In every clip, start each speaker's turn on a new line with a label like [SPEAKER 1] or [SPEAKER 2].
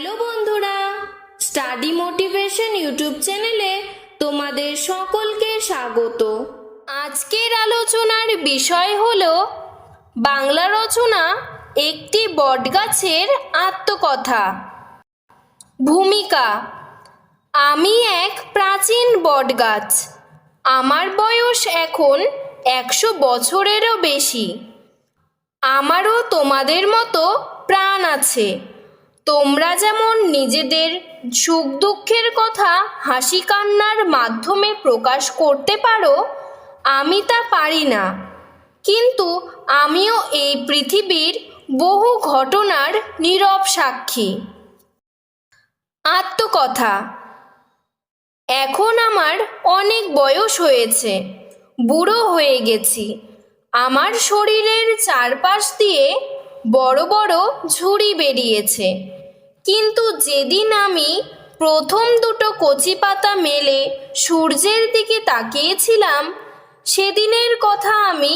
[SPEAKER 1] Hello বন্ধুরা study motivation YouTube চ্যানেলে তোমাদের সকলকে স্বাগত। আজকের আলোচনার বিষয় হল, বাংলা রচনা একটি বটগাছের আত্মকথা। ভূমিকা, আমি এক প্রাচীন বটগাছ, আমার বয়স এখন একশো বছরেরও বেশি। আমারও তোমাদের মতো প্রাণ আছে। তোমরা যেমন নিজেদের সুখ দুঃখের কথা হাসি কান্নার মাধ্যমে প্রকাশ করতে পারো, আমি তা পারি না। কিন্তু আমিও এই পৃথিবীর বহু ঘটনার নীরব সাক্ষী। আত্মকথা। এখন আমার অনেক বয়স হয়েছে, বুড়ো হয়ে গেছি। আমার শরীরের চারপাশ দিয়ে বড় বড় ঝুড়ি বেরিয়েছে। কিন্তু যেদিন আমি প্রথম দুটো কচি পাতা মেলে সূর্যের দিকে তাকিয়েছিলাম, সেদিনের কথা আমি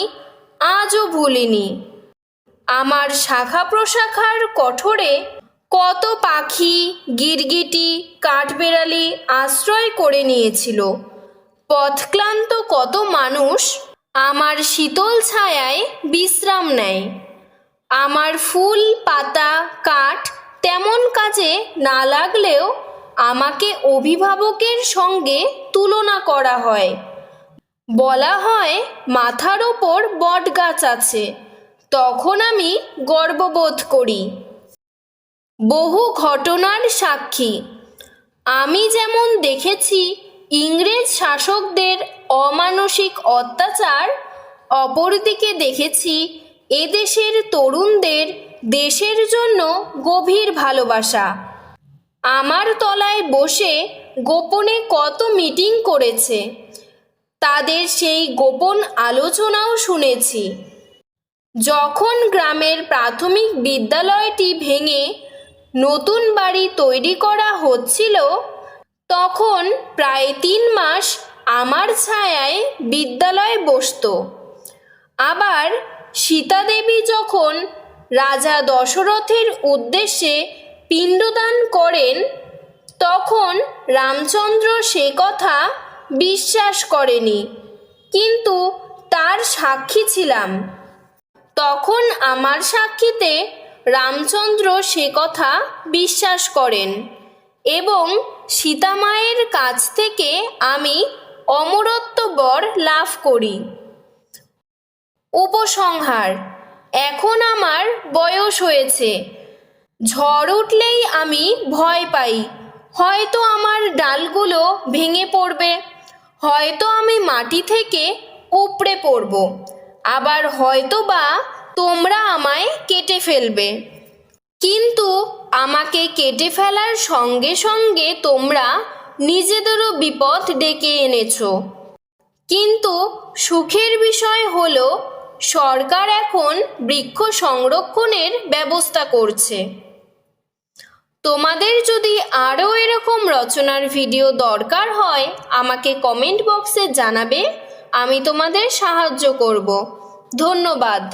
[SPEAKER 1] আজও ভুলিনি। আমার শাখা প্রশাখার কঠোরে কত পাখি, গিরগিটি, কাঠবেড়ালি আশ্রয় করে নিয়েছিল। পথক্লান্ত কত মানুষ আমার শীতল ছায়ায় বিশ্রাম নেয়। আমার ফুল, পাতা, কাঠ তেমন কাজে না লাগলেও আমাকে অভিভাবকের সঙ্গে তুলনা করা হয়। বলা হয়, মাথার ওপর বটগাছ আছে। তখন আমি গর্ববোধ করি। বহু ঘটনার সাক্ষী। আমি যেমন দেখেছি, ইংরেজ শাসকদের অমানসিক অত্যাচার, অপরদিকে দেখেছি, এদেশের তরুণদের দেশের জন্য গভীর ভালোবাসা। আমার তলায় বসে গোপনে কত মিটিং করেছে, তাদের সেই গোপন আলোচনাও শুনেছি। যখন গ্রামের প্রাথমিক বিদ্যালয়টি ভেঙে নতুন বাড়ি তৈরি করা হচ্ছিল, তখন প্রায় তিন মাস আমার ছায়ায় বিদ্যালয়ে বসতো। আবার সীতাদেবী যখন রাজা দশরথের উদ্দেশ্যে পিণ্ডদান করেন, তখন রামচন্দ্র সে কথা বিশ্বাস করেনি। কিন্তু তার সাক্ষী ছিলাম। তখন আমার সাক্ষীতে রামচন্দ্র সে কথা বিশ্বাস করেন এবং সীতামায়ের কাছ থেকে আমি অমরত্ব বর লাভ করি। উপসংহার এখন আমার বয়স হয়েছে। ঝড় উঠলেই আমি ভয় পাই। হয়তো আমার ডালগুলো ভেঙে পড়বে। হয়তো আমি মাটি থেকে উপড়ে পড়ব। আবার হয়তো বা তোমরা আমায় কেটে ফেলবে। কিন্তু আমাকে কেটে ফেলার সঙ্গে সঙ্গে তোমরা নিজেদেরও বিপদ ডেকে এনেছো। কিন্তু সুখের বিষয় হলো সরকার এখন বৃক্ষ সংরক্ষণের ব্যবস্থা করছে। তোমাদের যদি আরও এরকম রচনার ভিডিও দরকার হয়, আমাকে কমেন্ট বক্সে জানাবে, আমি তোমাদের সাহায্য করব। ধন্যবাদ।